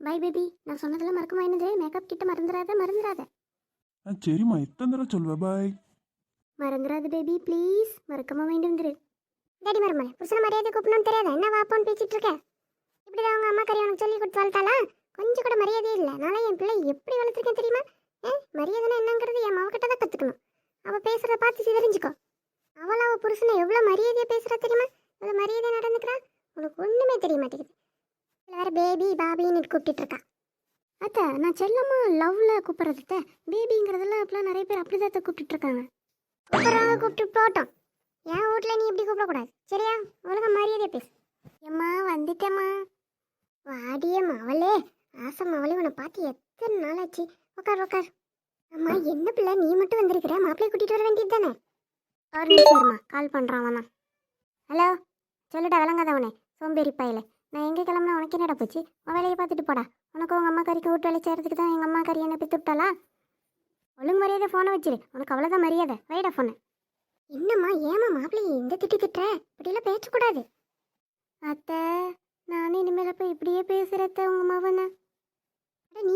By baby நான் சொன்னதெல்லாம் மறக்க என்னது? மேக்கப் கிட்ட மறந்துடாத மறந்துடாத ஆ சரிம்மா எத்தனை தடவை சொல்வேன் பாய் மறந்துடாத பேபி ப்ளீஸ் மறக்காம வேண்டியிருந்துரு டேடி மருமலை புருஷன மரியாதை கூப்பிடணும்னு தெரியாதா? என்ன வாப்பான்னு பேசிட்டு இருக்க? இப்படிதான் அவங்க அம்மா கறி உனக்கு சொல்லி கொடுத்து வளர்த்தாளா? கொஞ்சம் கூட மரியாதையே இல்லை. நாளை என் பிள்ளை எப்படி வளர்த்துருக்கேன் தெரியுமா? ஏ மரியாதைனா என்னங்கிறது என் மாவக்கிட்ட தான் கற்றுக்கணும் அவள் பேசுகிறத பார்த்து சிதறிஞ்சுக்கோ. அவள் அவள் புருஷனை எவ்வளோ மரியாதையாக பேசுகிறா தெரியுமா? எவ்வளோ மரியாதை நடந்துக்கிறா? உனக்கு ஒன்றுமே தெரிய மாட்டேங்குது. எல்லாரும் பேபி பாபின்னு கூப்பிட்டுட்டு இருக்கா. அத்தை நான் செல்லம்மா லவ்ல கூப்பிட்றது பேபிங்கிறதெல்லாம் அப்பெல்லாம் நிறைய பேர் அப்படிதான் அத்தை கூப்பிட்டுட்டு இருக்காங்க. கூப்பிட்றவங்க கூப்பிட்டு போட்டோம் என் வீட்டில் நீ இப்படி கூப்பிடக்கூடாது. சரியா? ஒழுங்கா மரியாதை பேசு. ஏம்மா வந்துட்டேம்மா. வாடிய அவளே ஆசை அவளே உன்னை பார்த்து எத்தனை நாள் ஆச்சு உட்கார் உட்கார். அம்மா என்ன பிள்ளை? நீ மட்டும் வந்திருக்கிற? மாப்பிள்ளைய கூட்டிகிட்டு வர வேண்டியது தானே? அவர் கால் பண்ணுறான் அவன் ஹலோ சொல்லுடா விளங்காதவனே சோம்பேறி பையல. நான் எங்கே கிளம்புனா உனக்கு என்னடா போச்சு? உன் வேலையை பார்த்துட்டு போடா. உனக்கு உங்கள் அம்மா கறிக்கு வீட்டு வேலை செய்கிறதுக்கு தான் எங்கள் அம்மா கறி என்ன பித்து விட்டாளா? ஒழுங்கு மரியாதை ஃபோனை வச்சிரு. உனக்கு அவ்வளோதான் மரியாதை. வைடா ஃபோனை என்னம்மா ஏமா மாப்பிள்ளையை எந்த திட்டு திட்டுற? இப்படிலாம் பேசக்கூடாது. அத்தை நானே இனிமேல் போய் இப்படியே பேசுகிறத்த உங்கள் மவனை. நீ